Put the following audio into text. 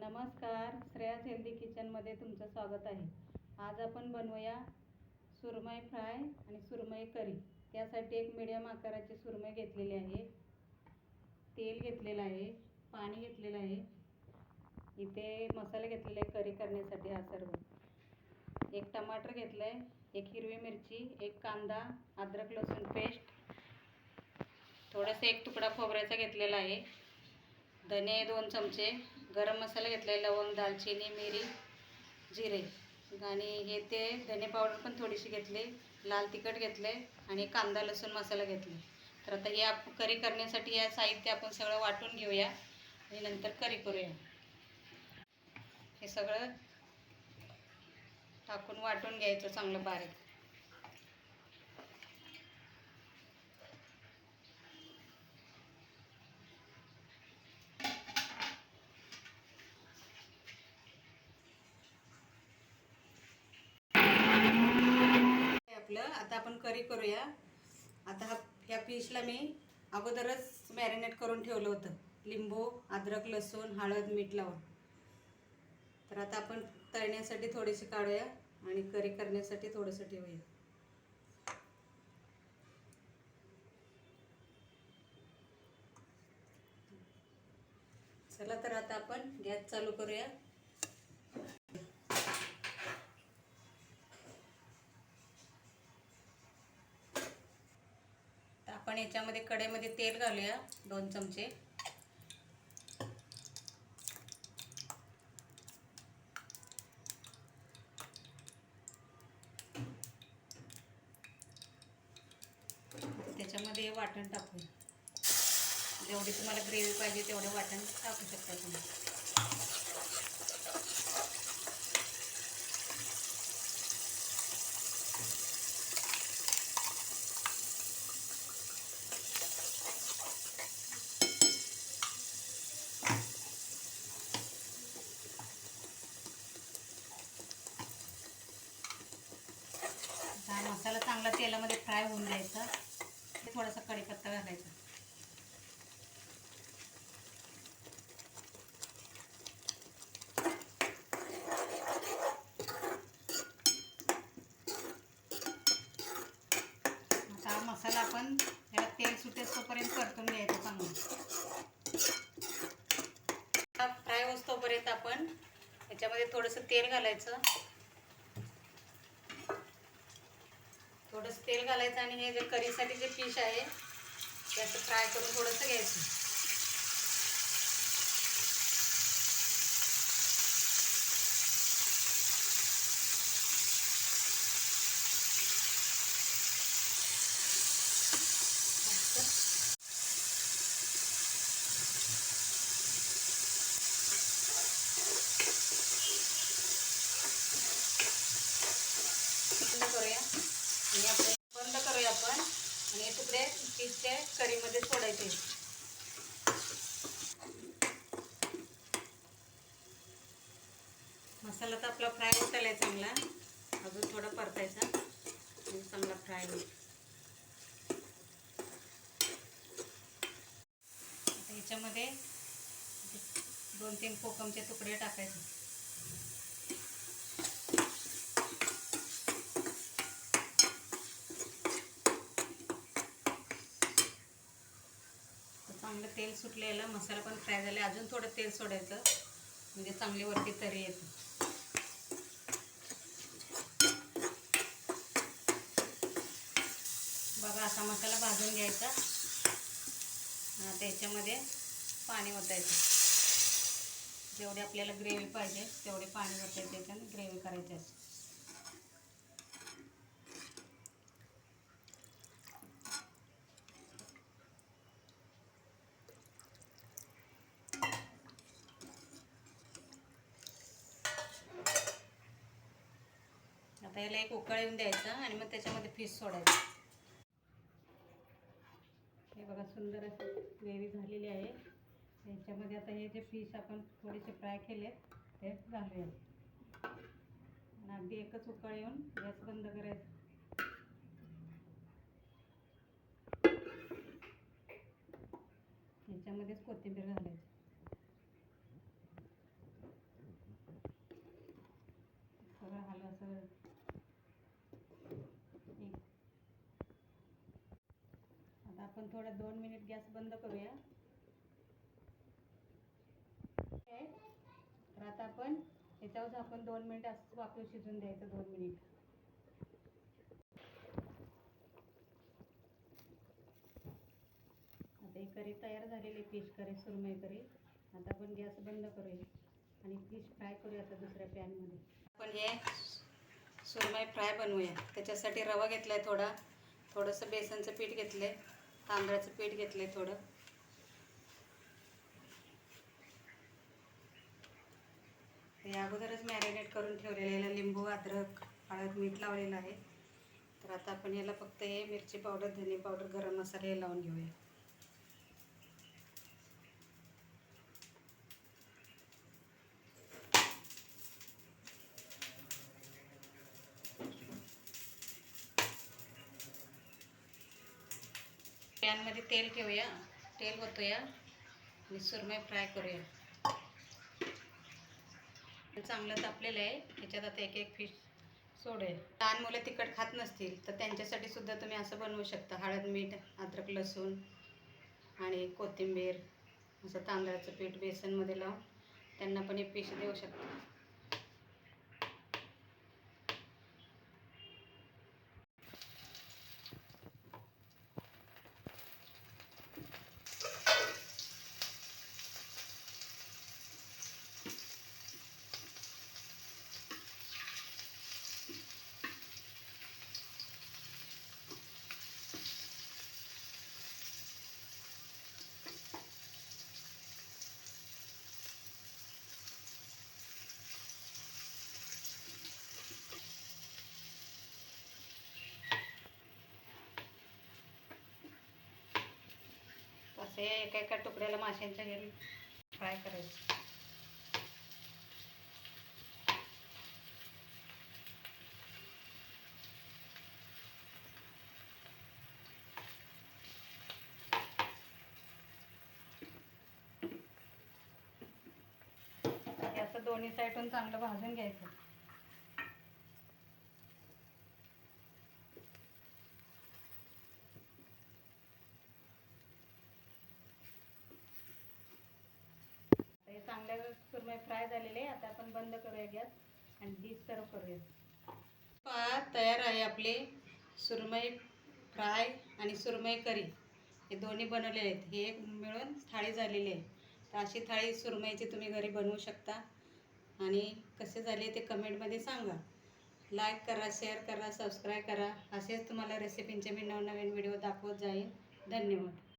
नमस्कार श्रेयास हेल्दी किचनमध्ये तुमचं स्वागत आहे. आज आपण बनवूया सुरमई फ्राय आणि सुरमई करी. त्यासाठी एक मिडियम आकाराची सुरमई घेतलेली आहे. तेल घेतलेलं आहे पाणी घेतलेलं आहे. इथे मसाले घेतलेले आहे करी करण्यासाठी हा सर्व. एक टमाटर घेतलं आहे एक हिरवी मिरची एक कांदा अद्रक लसूण पेस्ट. थोडासा एक तुकडा खोबऱ्याचा घेतलेला आहे. धने दोन चमचे गरम मसाला घेतला आहे लवंग दालचिनी मिरी जिरे. आणि हे ते धने पावडर पण थोडीशी घेतली लाल तिखट घेतलं आहे आणि कांदा लसूण मसाला घेतले. तर आता हे आप करी करण्यासाठी या साहित्य आपण सगळं वाटून घेऊया आणि नंतर करी करूया. हे सगळं टाकून वाटून घ्यायचं चांगलं बारीक आपलं आता आपण करी करूया. आता हा ह्या फिशला मी अगोदरच मॅरिनेट करून ठेवलं होतं. लिंबू अद्रक लसूण हळद मीठ लावून. तर आता आपण तळण्यासाठी थोडीशी काढूया आणि करी करण्यासाठी थोडंसं ठेवूया. चला तर आता आपण गॅस चालू करूया. याच्यामध्ये कढईमध्ये तेल घालूया दोन चमचे. त्याच्यामध्ये वाटण टाकूया. जेवढी तुम्हाला ग्रेव्ही पाहिजे तेवढे वाटण टाकू शकता तुम्ही आता हा मसाला चांगला तेलामध्ये फ्राय होऊन द्यायचं थोडासा कढीपत्ता घालायचा. हा मसाला आपण त्याला तेल सुटेस तोपर्यंत परतून घ्यायचा चांगला. फ्राय होतोपर्यंत आपण याच्यामध्ये थोडंसं तेल घालायचं. थोडंसं तेल घालायचं आणि हे जे करीसाठी जे फिश आहे त्याचं फ्राय करून थोडंसं घ्यायचं बंद करूया आणि आपण बंद करूया आपण इकडे हे करीमध्ये सोडायचे. मसाला तर आपला फ्राय होत आलाय चांगला. अजून थोडा परतायचा. चांगला फ्राय होईल. याच्यामध्ये दोन तीन कोकमचे तुकडे टाकायचे तर चांगलं तेल सुटलेलं मसाला पण फ्राय झाला. अजून थोडं तेल सोडायचं. म्हणजे चांगली वरती तरी येते. बघा असा मसाला भाजून घ्यायचा. आता याच्यामध्ये पाणी ओतायचं. जेवढे आपल्याला ग्रेव्ही पाहिजे तेवढे पाणी ओतायचं आणि ग्रेव्ही करायची असते आता याला एक उकळ येऊन द्यायचा आणि मग त्याच्यामध्ये फिश सोडायचं. हे बघा सुंदर अशी ग्रेव्ही झालेली आहे. याच्यामध्ये आता हे जे फिश आपण थोडेसे फ्राय केले ते घालूया आणि अगदी एकच उकळ येऊन गॅस बंद करायचं. याच्यामध्येच कोथिंबीर घालायची हळद एक आता आपण थोडं दोन मिनिट गॅस बंद करूया. तर आता आपण याच्यावर आपण दोन मिनिट असं वाफेवर शिजून द्यायचं दोन मिनिट. आता ही करी तयार झालेली फिश करी सुरमई करी. आता आपण गॅस बंद करूया आणि फिश फ्राय करूया आता दुसऱ्या पॅनमध्ये आपण हे सुरमई फ्राय बनवूया. त्याच्यासाठी रवा घेतला आहे थोडा. थोडंसं बेसनचं पीठ घेतलं आहे तांदळाचं पीठ घेतलं आहे थोडं. हे अगोदरच मॅरिनेट करून ठेवलेलं याला लिंबू अद्रक हळद मीठ लावलेलं आहे. तर आता आपण याला फक्त हे मिरची पावडर धने पावडर गरम मसाले लावून घेऊया. पॅनमध्ये तेल ठेवूया. तेल ओतूया. आणि सुरमई फ्राय करूया. चांगलं तापलेलं आहे. त्याच्यात आता एक एक फिश सोडूया लहान मुलं तिखट खात नसतील तर त्यांच्यासाठी सुद्धा तुम्ही असं बनवू शकता. हळद मीठ अद्रक लसूण आणि कोथिंबीर असं तांदळाचं पीठ बेसनमध्ये लावून त्यांना पण हे फिश देऊ शकता. असे एका एका तुकड्याला माशांच्या हे फ्राय करायचं. असं दोन्ही साईडून चांगलं भाजून घ्यायचं. आता सुरमई फ्राय झालेले आहे. आता आपण बंद करूया गॅस आणि डिश सर्व करूया. पहा तयार आहे आपले सुरमई फ्राय आणि सुरमई करी. हे दोन्ही बनवलेले आहेत. हे एक मिळून थाळी झालेली आहे. तर अशी थाळी सुरमईची तुम्ही घरी बनवू शकता. आणि कसे झाले ते कमेंटमध्ये सांगा. लाईक करा शेअर करा सबस्क्राईब करा. असेच तुम्हाला रेसिपींचे मी नवनवीन व्हिडिओ दाखवत जाईन. धन्यवाद.